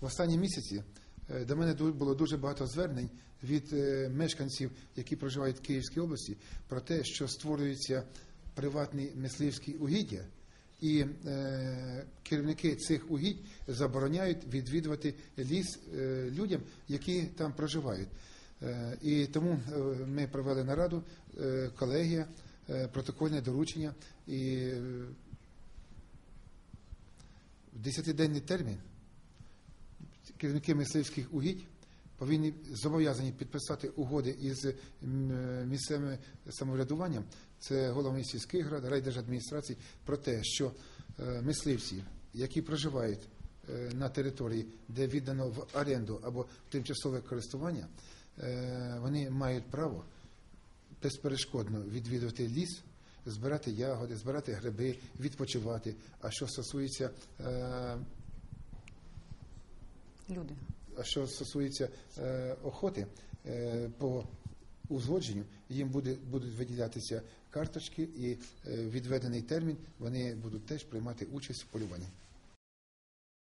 В останні місяці е, до мене було дуже багато звернень від е, мешканців, які проживають в Київській області, про те, що створюються приватні мисливські угіддя, і е, керівники цих угідь забороняють відвідувати ліс людям, які там проживають. І тому ми провели нараду, колегія, протокольне доручення і в 10-денний термін керівники мисливських угідь повинні зобов'язані підписати угоди із місцевим самоврядуванням, це головний сільський рад, райдержадміністрації, про те, що е, мисливці, які проживають е, на території, де віддано в оренду або тимчасове користування, е, вони мають право безперешкодно відвідувати ліс, збирати ягоди, збирати гриби, відпочивати. А що стосується Люди. а що стосується е, охоти е, по узгодженню, їм буде, будуть виділятися карточки, і е, відведений термін вони будуть теж приймати участь в полюванні.